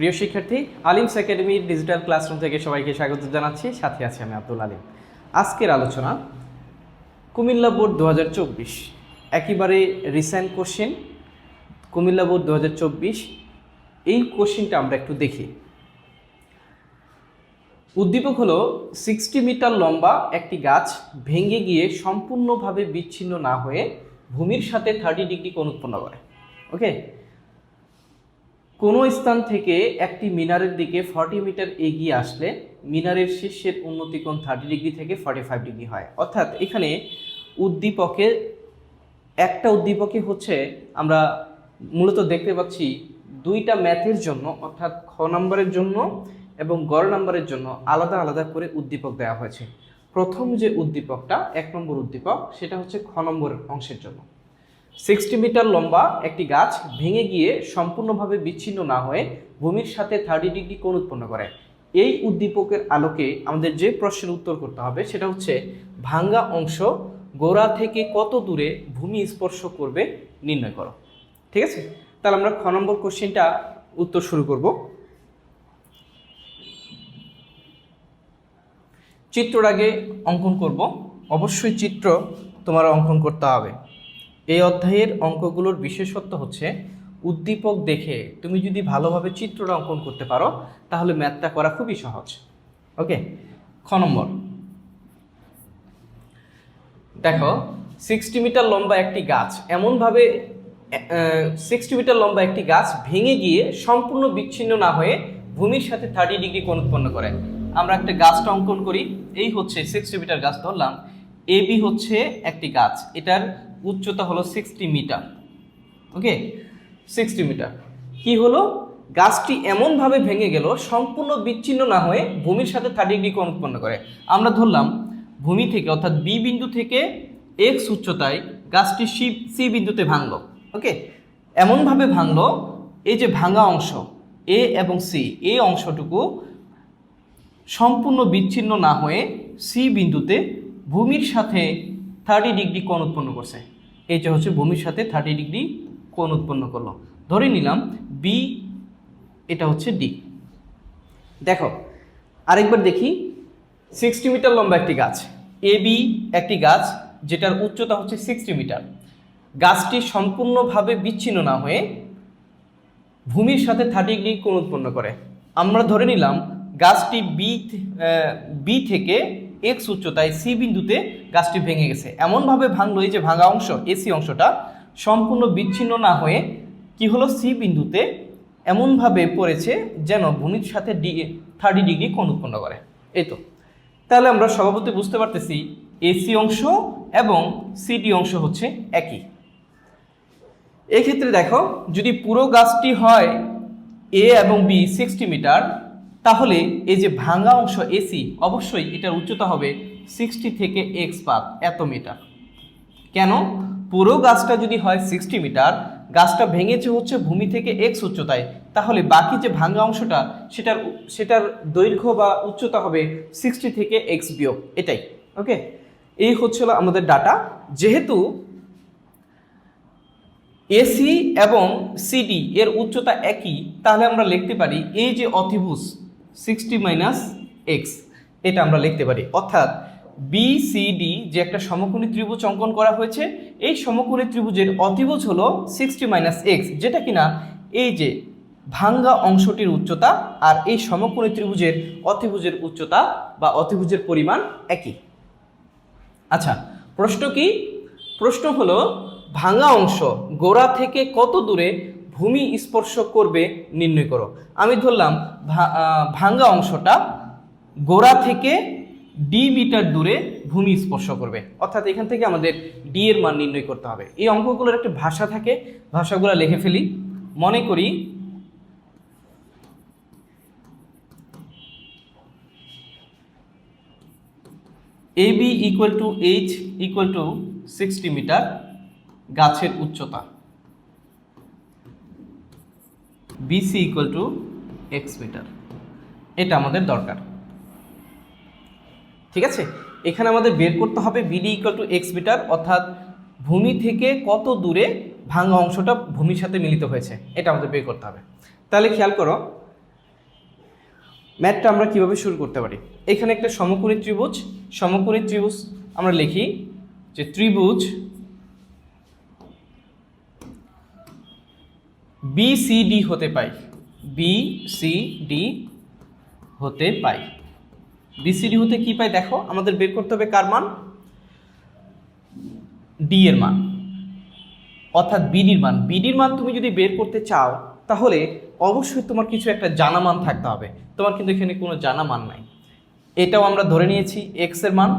প্রিয় শিক্ষার্থী, আলিমস একাডেমির ডিজিটাল ক্লাসরুম থেকে সবাইকে স্বাগত জানাচ্ছি। সাথে আছি আমি আব্দুল আলিম। আজকের আলোচনা, কুমিল্লা বোর্ড দু হাজার চব্বিশ। একেবারে রিসেন্ট কোশ্চেন কুমিল্লা বোর্ড দু হাজার চব্বিশ। এই কোশ্চেনটা আমরা একটু দেখি। উদ্দীপক হলো সিক্সটি মিটার লম্বা একটি গাছ ভেঙে গিয়ে সম্পূর্ণভাবে বিচ্ছিন্ন না হয়ে ভূমির সাথে থার্টি ডিগ্রি কোণ উৎপন্ন করে। ওকে কোনো স্থান থেকে একটি মিনারের দিকে ফর্টি মিটার এগিয়ে আসলে মিনারের শীর্ষের উন্নতিকোণ থার্টি ডিগ্রি থেকে ফর্টি ফাইভ ডিগ্রি হয়। অর্থাৎ এখানে উদ্দীপকের একটা উদ্দীপকে হচ্ছে আমরা মূলত দেখতে পাচ্ছি দুইটা ম্যাথের জন্য, অর্থাৎ খ নম্বরের জন্য এবং গড় নম্বরের জন্য আলাদা আলাদা করে উদ্দীপক দেওয়া হয়েছে। প্রথম যে উদ্দীপকটা, এক নম্বর উদ্দীপক, সেটা হচ্ছে খ নম্বর অংশের জন্য। সিক্সটি মিটার লম্বা একটি গাছ ভেঙে গিয়ে সম্পূর্ণভাবে বিচ্ছিন্ন না হয়ে ভূমির সাথে থার্টি ডিগ্রি কোণ উৎপন্ন করে। এই উদ্দীপকের আলোকে আমাদের যে প্রশ্নের উত্তর করতে হবে সেটা হচ্ছে, ভাঙ্গা অংশ গোড়া থেকে কত দূরে ভূমি স্পর্শ করবে নির্ণয় করো। ঠিক আছে? তাহলে আমরা খ নম্বর কোশ্চেনটা উত্তর শুরু করব। চিত্রর আগে অঙ্কন করব। অবশ্যই চিত্র তোমার অঙ্কন করতে হবে। এই অধ্যায়ের অঙ্কগুলোর বিশেষত্ব হচ্ছে, উদ্দীপক দেখে তুমি যদি ভালোভাবে চিত্রটা অঙ্কন করতে পারো, তাহলে ম্যাথটা করা খুবই সহজ। ওকে? খ নম্বর। দেখো সিক্সটি মিটার লম্বা একটি গাছ এমনভাবে সিক্সটি মিটার লম্বা একটি গাছ ভেঙে গিয়ে সম্পূর্ণ বিচ্ছিন্ন না হয়ে ভূমির সাথে থার্টি ডিগ্রি কোণ উৎপন্ন করে। আমরা একটা গাছটা অঙ্কন করি, এই হচ্ছে সিক্সটি মিটার গাছ ধরলাম এ বি হচ্ছে একটি গাছ, এটার উচ্চতা হলো sixty metre okay sixty metre কি হলো? গাছটি এমনভাবে ভেঙে গেল, সম্পূর্ণ বিচ্ছিন্ন না হয়ে ভূমির সাথে থার্টি ডিগ্রি কোণ উৎপন্ন করে। আমরা ধরলাম, ভূমি থেকে, অর্থাৎ বি বিন্দু থেকে এক্স উচ্চতায় গাছটি সি সি বিন্দুতে ভাঙলো ওকে এমনভাবে ভাঙলো, এই যে ভাঙা অংশ এ এবং সি এই অংশটুকু সম্পূর্ণ বিচ্ছিন্ন না হয়ে সি বিন্দুতে ভূমির সাথে থার্টি ডিগ্রি কোণ উৎপন্ন করছে। এই যে হচ্ছে ভূমির সাথে থার্টি ডিগ্রি কোণ উৎপন্ন করল। ধরে নিলাম বি এটা হচ্ছে ডি দেখো, আরেকবার দেখি। সিক্সটি মিটার লম্বা একটি গাছ। এ বি একটি গাছ যেটার উচ্চতা হচ্ছে সিক্সটি মিটার। গাছটি সম্পূর্ণভাবে বিচ্ছিন্ন না হয়ে ভূমির সাথে থার্টি ডিগ্রি কোণ উৎপন্ন করে। আমরা ধরে নিলাম গাছটি বি বি থেকে এক্স উচ্চতায় সি বিন্দুতে গাছটি ভেঙে গেছে। এমনভাবে ভাঙলো এই যে ভাঙা অংশ এসি অংশটা সম্পূর্ণ বিচ্ছিন্ন না হয়ে কি হলো? সি বিন্দুতে এমনভাবে পড়েছে যেন ভূমির সাথে ডি থার্টি ডিগ্রি কোণ উৎপন্ন করে। এই তো। তাহলে আমরা সভাপতি বুঝতে পারতেছি এসি অংশ এবং সিডি অংশ হচ্ছে একই। এক্ষেত্রে দেখো, যদি পুরো গাছটি হয় এ এবং বি সিক্সটি মিটার তাহলে এই যে ভাঙা অংশ এসি, অবশ্যই এটার উচ্চতা হবে সিক্সটি থেকে এক্স পাত এত মিটার। কেন? পুরো গাছটা যদি হয় সিক্সটি মিটার, গাছটা ভেঙেছে হচ্ছে ভূমি থেকে এক্স উচ্চতায়, তাহলে বাকি যে ভাঙা অংশটা, সেটার সেটার দৈর্ঘ্য বা উচ্চতা হবে সিক্সটি থেকে এক্স বিয়োগ, এটাই ওকে এই হচ্ছিল আমাদের ডাটা যেহেতু এসি এবং সিডি এর উচ্চতা একই, তাহলে আমরা লিখতে পারি এই যে অতিভুজ সিক্সটি মাইনাস এক্স। এটা আমরা লিখতে পারি। অর্থাৎ বি বিসিডি যে একটা সমকোণী ত্রিভুজ অঙ্কন করা হয়েছে, এই সমকোণী ত্রিভুজের অতিভুজ হলো সিক্সটি মাইনাস এক্স, যেটা কিনা এই যে ভাঙ্গা অংশটির উচ্চতা আর এই সমকোণী ত্রিভুজের অতিভুজের উচ্চতা বা অতিভুজের পরিমাণ একই। আচ্ছা প্রশ্ন কি? প্রশ্ন হলো ভাঙা অংশ গোড়া থেকে কত দূরে ভূমি স্পর্শ করবে নির্ণয় করো। আমি ধরলাম ভা- আহ, অংশটা গোড়া থেকে ডি মিটার দূরে ভূমি স্পর্শ করবে। অর্থাৎ এখান থেকে আমাদের ডি এর মান নির্ণয় করতে হবে। এই অঙ্কগুলোর একটা ভাষা থাকে ভাষাগুলো লিখে ফেলি। মনে করি A B equal to H equal to sixty metre গাছের উচ্চতা। BC equal to X metre এটা আমাদের দরকার। ঠিক আছে? এখানে আমাদের বের করতে হবে BD equal to X metre অর্থাৎ ভূমি থেকে কত দূরে ভাঙা অংশটা ভূমির সাথে মিলিত হয়েছে। এটা আমাদের বের করতে হবে। তাহলে খেয়াল করো, ম্যাথটা আমরা কীভাবে শুরু করতে পারি? এখানে একটা সমকোণী ত্রিভুজ সমকোণী ত্রিভুজ আমরা লিখি যে ত্রিভুজ বি সি ডি হতে পাই। বি সি ডি হতে পাই। বিসিডি হতে কি পাই দেখো, আমাদের বের করতে হবে কার মান? ডি এর মান। অর্থাৎ বিডির মান। বিডির মান তুমি যদি বের করতে চাও, তাহলে অবশ্যই তোমার কিছু একটা জানা মান থাকতে হবে। তোমার কিন্তু এখানে কোনো জানা মান নাই। এটাও আমরা ধরে নিয়েছি এক্সের মান।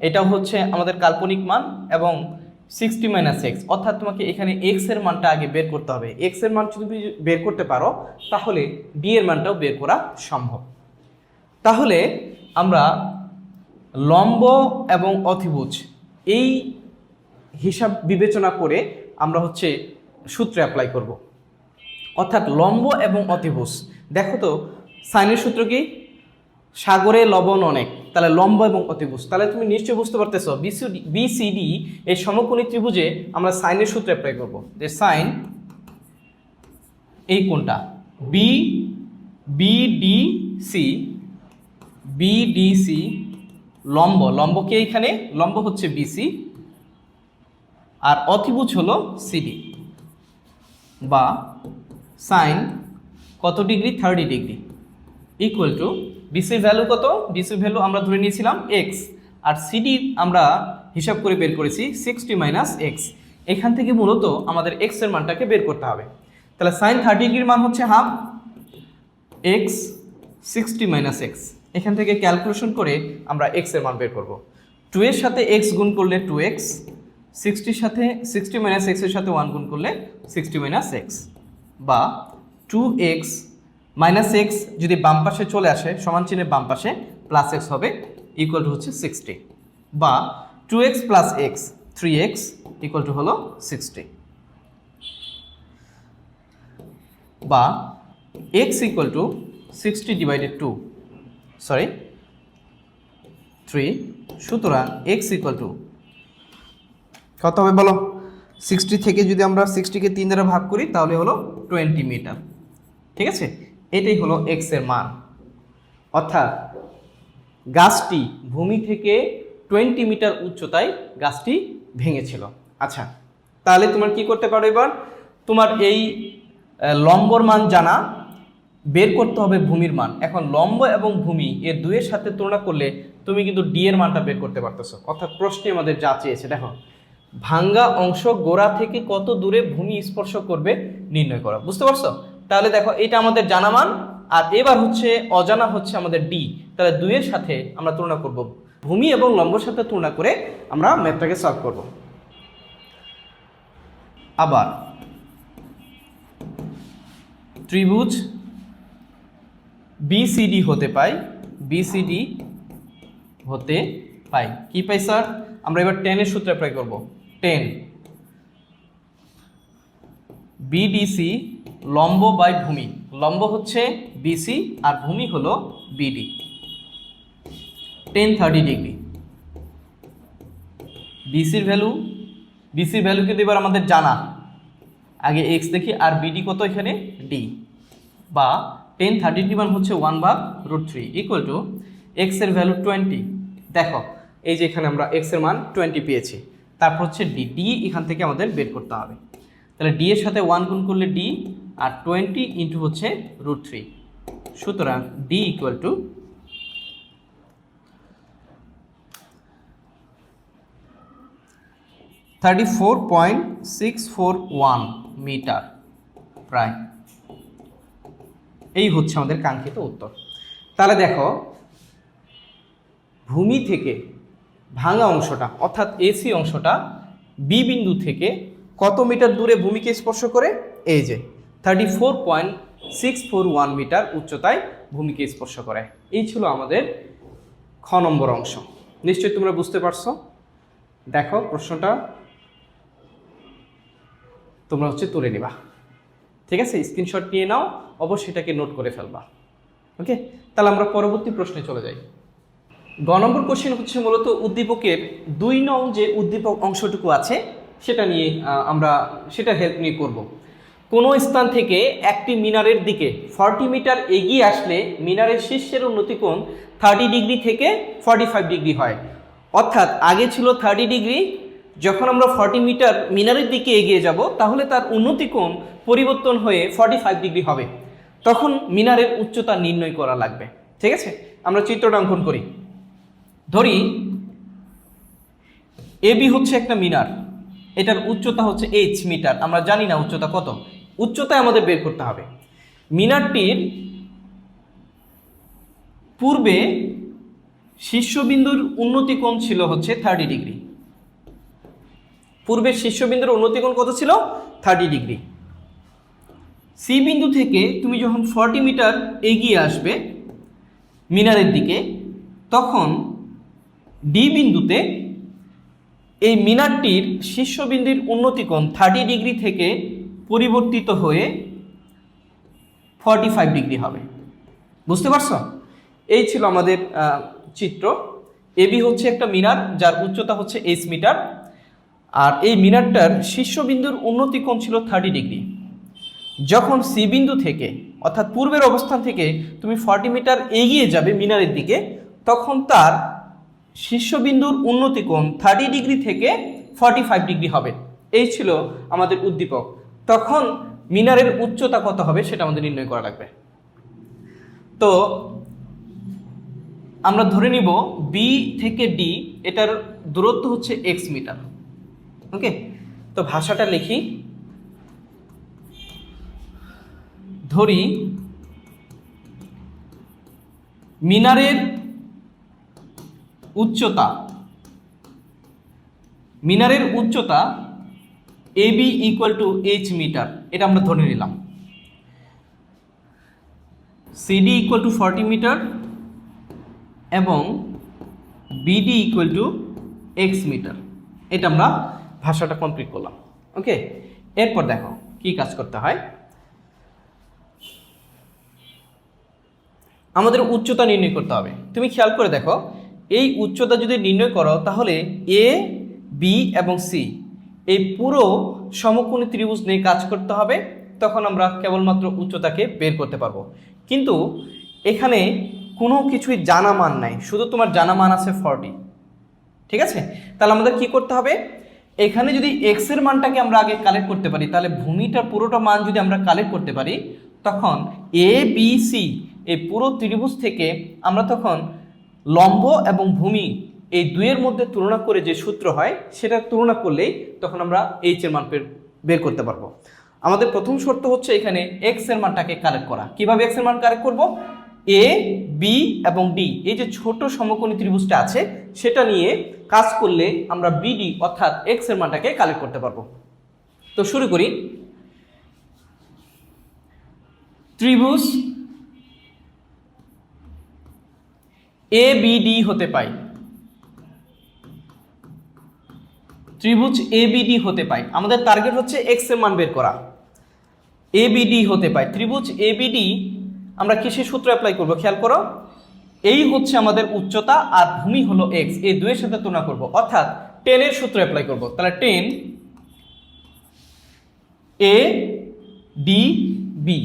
এটাও হচ্ছে আমাদের কাল্পনিক মান এবং সিক্সটি মাইনাস এক্স অর্থাৎ তোমাকে এখানে এক্সের মানটা আগে বের করতে হবে। এক্সের মান যদি বের করতে পারো, তাহলে ডি এর মানটাও বের করা সম্ভব। তাহলে আমরা লম্ব এবং অতিভুজ এই হিসাব বিবেচনা করে আমরা হচ্ছে সূত্রে অ্যাপ্লাই করব। অর্থাৎ লম্ব এবং অতিভুজ। দেখো তো, সাইনের সূত্র কি? সাগরে লবণ অনেক। তাহলে লম্ব এবং অতিভুজ। তাহলে তুমি নিশ্চয়ই বুঝতে পারতেছো বিসিডি এই সমকোণী ত্রিভুজে আমরা সাইনের সূত্র অ্যাপ্লাই করব। যে সাইন এই কোনটা বি বিডি সি বিডিসি লম্ব। লম্ব কে এখানে লম্ব হচ্ছে বিসি আর অতিভুজ হলো সিডি বা সাইন কত degree? Thirty degree equal to বিসির ভ্যালু কত? বিসির ভ্যালু আমরা ধরে নিয়েছিলাম এক্স আর সিডি আমরা হিসাব করে বের করেছি সিক্সটি মাইনাস এক্স এখান থেকে মূলত আমাদের এক্সের মানটাকে বের করতে হবে। তাহলে সাইন থার্টি ডিগ্রির মান হচ্ছে half X sixty minus X এখান থেকে ক্যালকুলেশন করে আমরা এক্সের মান বের করব। টু এর সাথে এক্স গুণ করলে টু এক্স সিক্সটির সাথে সিক্সটি মাইনাস এক্সের সাথে ওয়ান গুণ করলে সিক্সটি মাইনাস এক্স বা টু এক্স মাইনাস এক্স যদি বাম পাশে চলে আসে, সমান চিহ্নের বাম পাশে প্লাস এক্স হবে ইকুয়াল টু হচ্ছে সিক্সটি বা two X plus X three X equal to হলো সিক্সটি বা X equal to sixty divided to sorry three সুতরাং এক্স ইকুয়াল টু কত হবে বলো? সিক্সটি থেকে যদি আমরা সিক্সটিকে তিন দ্বারা ভাগ করি, তাহলে হলো টোয়েন্টি মিটার ঠিক আছে? এটাই হলো এক্সের মান। অর্থাৎ গাছটি ভূমি থেকে টোয়েন্টি মিটার উচ্চতায় গাছটি ভেঙেছিল। আচ্ছা তাহলে তোমার কি করতে পারো এবার? তোমার এই লম্বর মান জানা, বের করতে হবে ভূমির মান। এখন লম্ব এবং ভূমি এর দুইয়ের সাথে তুলনা করলে তুমি কিন্তু ডি এর মানটা বের করতে পারতেছো। অর্থাৎ প্রশ্নে আমাদের যা চেয়েছে, দেখো, ভাঙ্গা অংশ গোড়া থেকে কত দূরে ভূমি স্পর্শ করবে নির্ণয় করা। বুঝতে পারছ? তাহলে দেখো, এটা আমাদের জানা মান, আর এবার হচ্ছে অজানা হচ্ছে আমাদের ডি তাহলে দুইয়ের সাথে আমরা তুলনা করব। ভূমি এবং লম্বর সাথে তুলনা করে আমরা ম্যাথটাকে সলভ করব। আবার, ত্রিভুজ বিসিডি হতে পাই বিসিডি হতে পাই। কি পাই স্যার আমরা এবার টেনের সূত্রে অ্যাপ্লাই করব। টেন বিডিসি লম্ব বাই ভূমি। লম্ব হচ্ছে বিসি আর ভূমি হলো বিডি টেন থার্টি ডিগ্রি বিসির ভ্যালু বিসির ভ্যালু কিন্তু এবার আমাদের জানা। আগে এক্স দেখি আর বিডি কত এখানে? ডি বা টেন থার্টি ডি মান হচ্ছে ওয়ান ভাগ রুট থ্রি ইকুয়াল টু এক্সের ভ্যালু টোয়েন্টি দেখো, এই যে এখানে আমরা এক্সের মান টোয়েন্টি পেয়েছি। তারপর হচ্ছে ডি ডি এখান থেকে আমাদের বের করতে হবে। তাহলে ডি এর সাথে ওয়ান গুণ করলে ডি আর টোয়েন্টি ইন্টু হচ্ছে রুট থ্রি সুতরাং D equal to thirty four point six four one metre প্রায়। এই হচ্ছে আমাদের কাঙ্ক্ষিত উত্তর। তাহলে দেখো, ভূমি থেকে ভাঙা অংশটা, অর্থাৎ এসি অংশটা বি বিন্দু থেকে কত মিটার দূরে ভূমিকে স্পর্শ করে? এই যে thirty four point six four one metre উচ্চতায় ভূমিকে স্পর্শ করে। এই ছিল আমাদের খ নম্বর অংশ। নিশ্চয়ই তোমরা বুঝতে পারছ? দেখো, প্রশ্নটা তোমরা হচ্ছে তুলে নিবা। ঠিক আছে? স্ক্রিনশট নিয়ে নাও, অবশ্যই এটাকে নোট করে ফেলবা। ওকে? তাহলে আমরা পরবর্তী প্রশ্নে চলে যাই। গ নম্বর কোশ্চেন হচ্ছে মূলত উদ্দীপকের দুই নং যে উদ্দীপক অংশটুকু আছে, সেটা নিয়ে আমরা সেটা হেল্প নিয়ে করব। কোনো স্থান থেকে একটি মিনারের দিকে ফর্টি মিটার এগিয়ে আসলে মিনারের শীর্ষের উন্নতি কোণ থার্টি ডিগ্রি থেকে ফর্টি ফাইভ ডিগ্রি হয়। অর্থাৎ আগে ছিল থার্টি ডিগ্রি, যখন আমরা ফর্টি মিটার মিনারের দিকে এগিয়ে যাব, তাহলে তার উন্নতি কোণ পরিবর্তন হয়ে ফর্টি ফাইভ ডিগ্রি হবে। তখন মিনারের উচ্চতা নির্ণয় করা লাগবে। ঠিক আছে? আমরা চিত্রটা অঙ্কন করি। ধরি এবি হচ্ছে একটা মিনার। এটার উচ্চতা হচ্ছে এইচ মিটার। আমরা জানি না উচ্চতা কত। উচ্চতায় আমাদের বের করতে হবে। মিনারটির পূর্বে শীর্ষবিন্দুর উন্নতি কোণ ছিল হচ্ছে থার্টি ডিগ্রি পূর্বের শীর্ষবিন্দুর উন্নতি কোণ কত ছিল? থার্টি ডিগ্রি সি বিন্দু থেকে তুমি যখন ফর্টি মিটার এগিয়ে আসবে মিনারের দিকে, তখন ডি বিন্দুতে এই মিনারটির শীর্ষবিন্দুর উন্নতিকোণ থার্টি ডিগ্রি থেকে পরিবর্তিত হয়ে ফর্টি ফাইভ ডিগ্রি হবে। বুঝতে পারছ? এই ছিল আমাদের চিত্র। এবি হচ্ছে একটা মিনার, যার উচ্চতা হচ্ছে এইচ মিটার আর এই মিনারটার শীর্ষবিন্দুর উন্নতিকোণ ছিল থার্টি ডিগ্রি যখন সি বিন্দু থেকে, অর্থাৎ পূর্বের অবস্থান থেকে তুমি ফর্টি মিটার এগিয়ে যাবে মিনারের দিকে, তখন তার শীর্ষবিন্দুর উন্নতি কোণ থার্টি ডিগ্রি থেকে ফর্টি ফাইভ ডিগ্রি হবে। এই ছিল আমাদের উদ্দীপক। তখন মিনারের উচ্চতা কত হবে সেটা আমাদের নির্ণয় করা লাগবে। তো আমরা ধরে নিব বি থেকে ডি এটার দূরত্ব হচ্ছে এক্স মিটার। ওকে তো ভাষাটা লিখি। ধরি মিনারের উচ্চতা মিনারের উচ্চতা A B equal to H metre এটা আমরা ধরে নিলাম। CD equal to forty metre এবং BD equal to X metre এটা আমরা ভাষাটা কমপ্লিট করলাম। ওকে এরপর দেখো, কি কাজ করতে হয়? আমাদের উচ্চতা নির্ণয় করতে হবে। তুমি খেয়াল করে দেখো, এই উচ্চতা যদি নির্ণয় করো, তাহলে এ বি এবং সি এই পুরো সমকোণী ত্রিভুজ নিয়ে কাজ করতে হবে, তখন আমরা কেবলমাত্র উচ্চতাকে বের করতে পারব। কিন্তু এখানে কোনো কিছুই জানা মান নাই, শুধু তোমার জানা মান আছে ফর্টি ঠিক আছে? তাহলে আমাদের কি করতে হবে? এখানে যদি এক্সের মানটাকে আমরা আগে কালেক্ট করতে পারি, তাহলে ভূমিটার পুরোটা মান যদি আমরা কালেক্ট করতে পারি, তখন এ বি সি এই পুরো ত্রিভুজ থেকে আমরা তখন লম্ব এবং ভূমি এই দুইয়ের মধ্যে তুলনা করে যে সূত্র হয়, সেটা তুলনা করলেই তখন আমরা এইচ এর মান বের- করতে পারব। আমাদের প্রথম শর্ত হচ্ছে এখানে এক্সের মানটাকে কালেক্ট করা। কীভাবে এক্সের মান কালেক্ট করব? এ বি এবং ডি এই যে ছোট সমকোণী ত্রিভুজটা আছে, সেটা নিয়ে কাজ করলে আমরা বিডি অর্থাৎ এক্সের মানটাকে কালেক্ট করতে পারব। তো শুরু করি। ত্রিভুজ এ বিডি হতে পাই। ত্রিভুজ এ বিডি হতে পাই আমাদের টার্গেট হচ্ছে এক্সের মান বের করা। এ বিডি হতে পাই ত্রিভুজ এ বিডি আমরা কিসের সূত্র অ্যাপ্লাই করব খেয়াল করো? এই হচ্ছে আমাদের উচ্চতা আর ভূমি হলো এক্স এই দুইয়ের সাথে তুলনা করব। অর্থাৎ টেনের সূত্র অ্যাপ্লাই করব। তাহলে tan A D B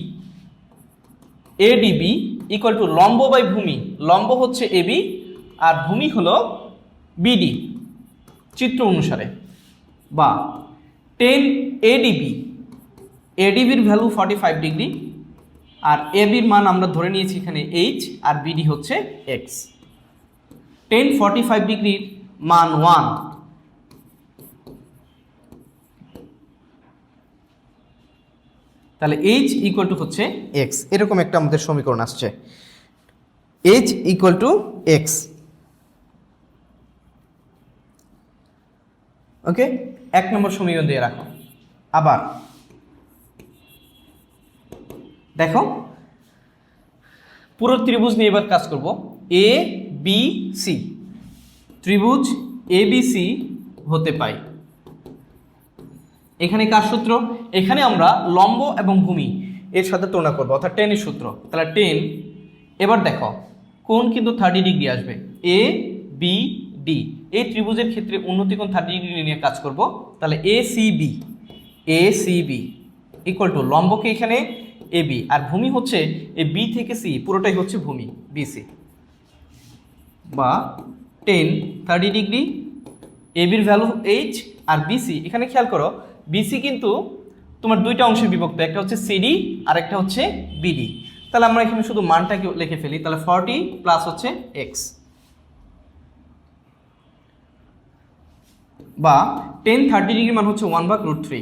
A DB equal to লম্ব বাই ভূমি। লম্ব হচ্ছে এবি আর ভূমি হলো বিডি চিত্র অনুসারে। বা টেন এডিবি এডিবির ভ্যালু ফর্টি ফাইভ ডিগ্রি আর এবির মান আমরা ধরে নিয়েছি এখানে এইচ আর বিডি হচ্ছে এক্স টেন ফর্টি ফাইভ ডিগ্রির মান ওয়ান তাহলে এইচ ইকুয়াল টু হচ্ছে এক্স এরকম একটা আমাদের সমীকরণ আসছে। H equal to X okay এক নম্বর সমীকরণ দিয়ে রাখো। আবার। দেখো। পুরো ত্রিভুজ নিয়ে এবার কাজ করব। এ বি সি ত্রিভুজ এ বি সি হতে পাই। এখানে কার সূত্র? এখানে আমরা লম্ব এবং ভূমি এর সাথে তুলনা করব, অর্থাৎ টেনের সূত্র। তাহলে টেন এবার দেখো কোন কিন্তু থার্টি ডিগ্রি আসবে। এ বি ডি এই ত্রিভুজের ক্ষেত্রে উন্নতি কোণ থার্টি ডিগ্রি নিয়ে কাজ করব। তাহলে A C B A C B equal to লম্বকে এখানে এ বি আর ভূমি হচ্ছে এ বি থেকে সি পুরোটাই হচ্ছে ভূমি বিসি বা টেন থার্টি ডিগ্রি এবির ভ্যালু এইচ আর বিসি এখানে খেয়াল করো বিসি কিন্তু তোমার দুইটা অংশে বিভক্ত, একটা হচ্ছে সিডি আর একটা হচ্ছে বিডি তাহলে আমরা এখানে শুধু মানটাকে লিখে ফেলি, তাহলে ফর্টি প্লাস হচ্ছে এক্স বা টেন থার্টি ডিগ্রি মান হচ্ছে ওয়ান ভাগ root three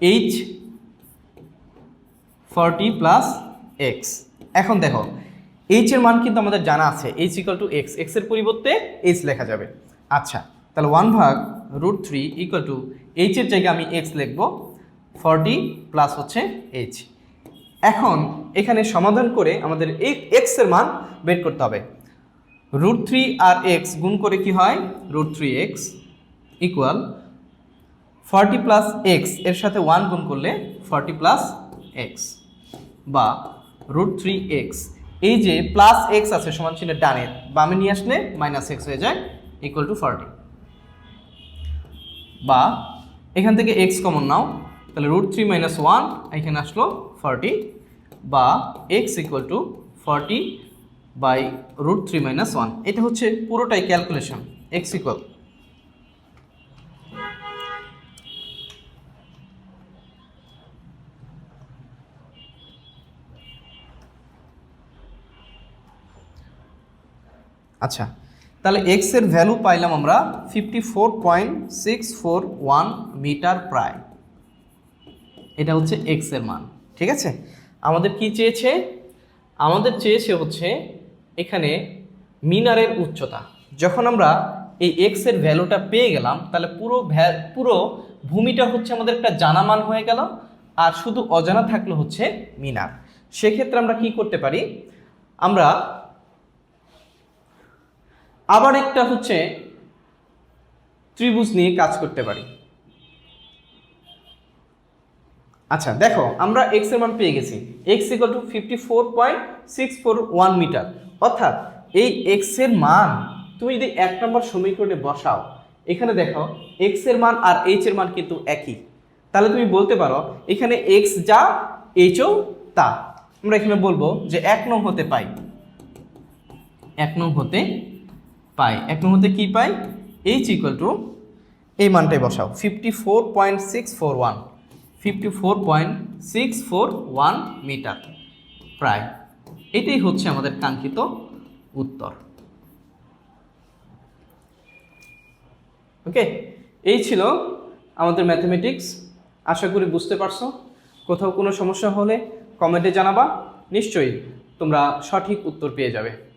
H forty plus X এখন দেখো এইচ এর মান কিন্তু আমাদের জানা আছে এইচ ইকাল টু এক্স এক্সের পরিবর্তে এইচ লেখা যাবে। আচ্ছা তাহলে ওয়ান ভাগ root three equal to H এর জায়গায় আমি এক্স লিখব ফর্টি প্লাস হচ্ছে এইচ এখন এখানে সমাধান করে আমাদের এক্সের মান বের করতে হবে। রুট থ্রি আর এক্স গুণ করে কি হয়? Root three X equal forty plus এক্সের সাথে ওয়ান গুণ করলে ফর্টি প্লাস এক্স বা রুট থ্রি এক্স এই যে প্লাস এক্স আছে সমান চিহ্নের ডানে, বামে নিয়ে আসলে মাইনাস এক্স হয়ে যায় ইকুয়াল টু ফর্টি বা এখান থেকে এক্স কমন নাও, তাহলে রুট থ্রি মাইনাস ওয়ান এখানে আসলো ফর্টি বা X equal to forty by root three minus one এটা হচ্ছে পুরোটাই ক্যালকুলেশন এক্স ইকুয়াল আচ্ছা তাহলে এক্সের ভ্যালু পাইলাম আমরা fifty four point six four one metre প্রায়। এটা হচ্ছে এক্সের মান, ঠিক আছে? আমাদের কি চেয়েছে? আমাদের চেয়েছে হচ্ছে এখানে মিনারের উচ্চতা। যখন আমরা এই এক্সের ভ্যালুটা পেয়ে গেলাম, তাহলে পুরো পুরো ভূমিটা হচ্ছে আমাদের একটা জানা মান হয়ে গেল, আর শুধু অজানা থাকল হচ্ছে মিনার। সেক্ষেত্রে আমরা কি করতে পারি? আমরা আবার একটা হচ্ছে ত্রিভুজ নিয়ে কাজ করতে পারি। আচ্ছা দেখো, আমরা এক্সের মান পেয়ে গেছি। X equal to fifty four point six four one metre অর্থাৎ এই এক্সের মান তুমি যদি এক নম্বর সমীকরণে বসাও, এখানে দেখো এক্সের মান আর এইচ এর মান কিন্তু একই। তাহলে তুমি বলতে পারো, এখানে এক্স যা এইচও তা। আমরা এখানে বলব যে এক নং হতে পাই। এক নং হতে পাই। এক নং হতে কী পাই? এইচ ইকুয়াল টু এই মানটাই বসাও। Fifty four point six four one fifty four point six four one metre প্রায়। এটাই হচ্ছে আমাদের কাঙ্ক্ষিত উত্তর। ওকে এই ছিল আমাদের ম্যাথমেটিক্স আশা করি বুঝতে পারছ। কোথাও কোনো সমস্যা হলে কমেন্টে জানাবা। নিশ্চয়ই তোমরা সঠিক উত্তর পেয়ে যাবে।